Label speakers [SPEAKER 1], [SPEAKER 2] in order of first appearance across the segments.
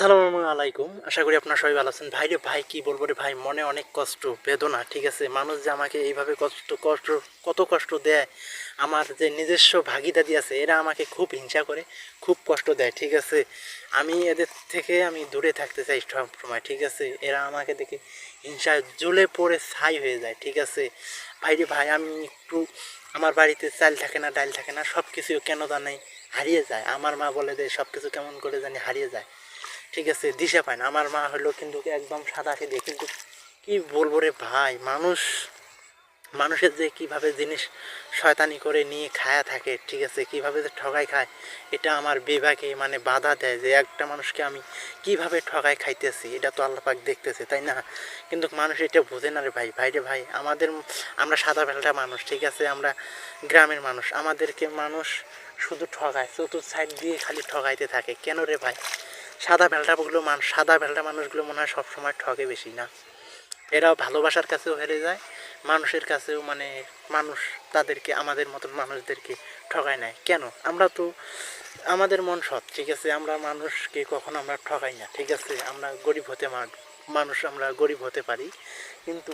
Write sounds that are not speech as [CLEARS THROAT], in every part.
[SPEAKER 1] আসসালামু আলাইকুম। আশা করি আপনারা সবাই ভালো আছেন। ভাই রে ভাই, কি বলব রে ভাই, মনে অনেক কষ্ট, বেদনা, ঠিক আছে? মানুষ যে আমাকে এইভাবে কষ্ট কষ্ট, কত কষ্ট দেয়, আমার যে নিজস্ব ভাগিদারি আছে, এরা আমাকে খুব হিংসা করে, খুব কষ্ট দেয়, ঠিক আছে? আমি এদের থেকে আমি দূরে থাকতে চাই সব সময়, ঠিক আছে? এরা আমাকে দেখে হিংসায় জ্বলে পড়ে ছাই হয়ে যায়, ঠিক আছে? ভাই রে ভাই, আমি একটু আমার বাড়িতে চাল থাকে না, ডাল থাকে না সব কিছু কেন জানাই হারিয়ে যায়। আমার মা বলে দেয় সব কিছু কেমন করে জানি হারিয়ে যায়। ঠিক আছে, দিশা পায় না। আমার মা হলো কিন্তু একদম সাদা সিধে কিন্তু কি বলব রে ভাই, মানুষ, মানুষের যে কীভাবে জিনিস শয়তানি করে নিয়ে খায়া থাকে, ঠিক আছে, কীভাবে যে ঠগাই খায়, এটা আমার বিভাগে মানে বাধা দেয় যে একটা মানুষকে আমি কীভাবে ঠগাই খাইতেছি, এটা তো আল্লাপাক দেখতেছে, তাই না? কিন্তু মানুষ এটা বোঝে না রে ভাই। ভাই রে ভাই, আমাদের, আমরা সাদা বেলটা মানুষ, ঠিক আছে, আমরা গ্রামের মানুষ। আমাদেরকে মানুষ শুধু ঠগায় চতুর্থ সাইড দিয়ে খালি ঠগাইতে থাকে। কেন রে ভাই? সাদা ভেলটাগুলো মানুষ সাদা ভেলটা মানুষগুলো মনে হয় সবসময় ঠকে বেশি না। এরাও ভালোবাসার কাছেও হেরে যায়, মানুষের কাছেও মানে মানুষ তাদেরকে, আমাদের মতন মানুষদেরকে ঠকায় নেয়। কেন? আমরা তো, আমাদের মন সৎ, ঠিক আছে? আমরা মানুষকে কখনো আমরা ঠকাই না, ঠিক আছে? আমরা গরিব হতে মানুষ আমরা গরিব হতে পারি, কিন্তু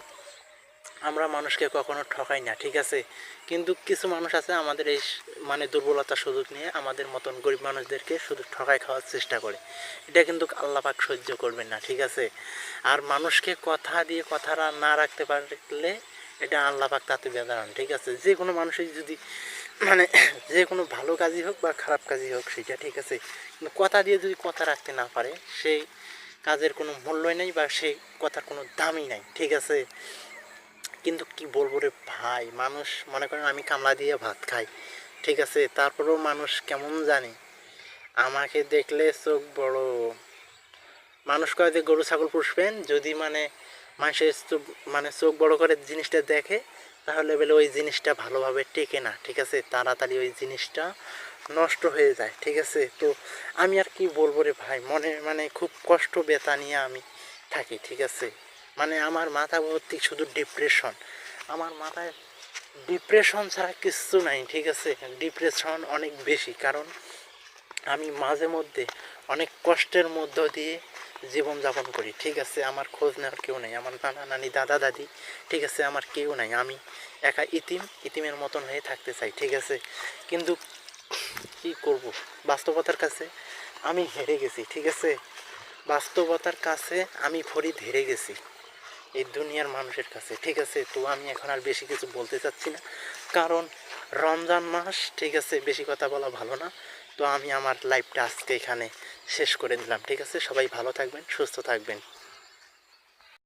[SPEAKER 1] আমরা মানুষকে কখনো ঠকাই না, ঠিক আছে? কিন্তু কিছু মানুষ আছে আমাদের এই মানে দুর্বলতা সুযোগ নিয়ে আমাদের মতন গরিব মানুষদেরকে শুধু ঠকাই খাওয়ার চেষ্টা করে। এটা কিন্তু আল্লাপাক সহ্য করবেন না, ঠিক আছে? আর মানুষকে কথা দিয়ে কথাটা না রাখতে পারলে এটা আল্লাপাক তাতে বেদারান ঠিক আছে? যে কোনো মানুষের যদি [CLEARS THROAT] মানে [CLEARS THROAT] যে কোনো ভালো কাজই হোক বা খারাপ কাজই হোক সেটা, ঠিক আছে? কিন্তু কথা দিয়ে যদি কথা রাখতে না পারে, সেই কাজের কোনো মূল্যই নেই বা সেই কথার কোনো দামই নাই, ঠিক আছে? কিন্তু কি বলব রে ভাই? মানুষ, মনে করেন আমি কামলা দিয়ে ভাত খাই, ঠিক আছে? তারপরেও মানুষ কেমন জানে? আমাকে দেখলে চোখ বড়। মানুষ কয় যে গরু, ছাগল পুষবেন? যদি মানে মানুষের মানে চোখ বড় করে জিনিসটা দেখে, তাহলে বলে ওই জিনিসটা ভালোভাবে টেকে না, ঠিক আছে? তাড়াতাড়ি ওই জিনিসটা নষ্ট হয়ে যায়, ঠিক আছে? তো আমি আর কি বলব রে ভাই? মনে মানে খুব কষ্ট ব্যথা নিয়ে আমি থাকি, ঠিক আছে? মানে আমার মাথা ভর্তি শুধু ডিপ্রেশন আমার মাথায় ডিপ্রেশন ছাড়া কিচ্ছু নাই, ঠিক আছে? ডিপ্রেশন অনেক বেশি, কারণ আমি মাঝে মধ্যে অনেক কষ্টের মধ্য দিয়ে জীবনযাপন করি, ঠিক আছে? আমার খোঁজ নেওয়ার কেউ নেই, আমার নানা নানি, দাদা দাদি, ঠিক আছে? আমার কেউ নাই, আমি একা ইতিম, ইতিমের মতন হয়ে থাকতে চাই, ঠিক আছে? কিন্তু কি করব? বাস্তবতার কাছে আমি হেরে গেছি, ঠিক আছে? বাস্তবতার কাছে আমি ফরিদ হেরে গেছি। এই দুনিয়ার মানুষের কাছে, ঠিক আছে? তো আমি এখন আর বেশি কিছু বলতে চাচ্ছি না। কারণ রমজান মাস, ঠিক আছে, বেশি কথা বলা ভালো না। তো আমি আমার লাইফটা আজকে এখানে শেষ করে দিলাম, ঠিক আছে? সবাই ভালো থাকবেন, সুস্থ থাকবেন।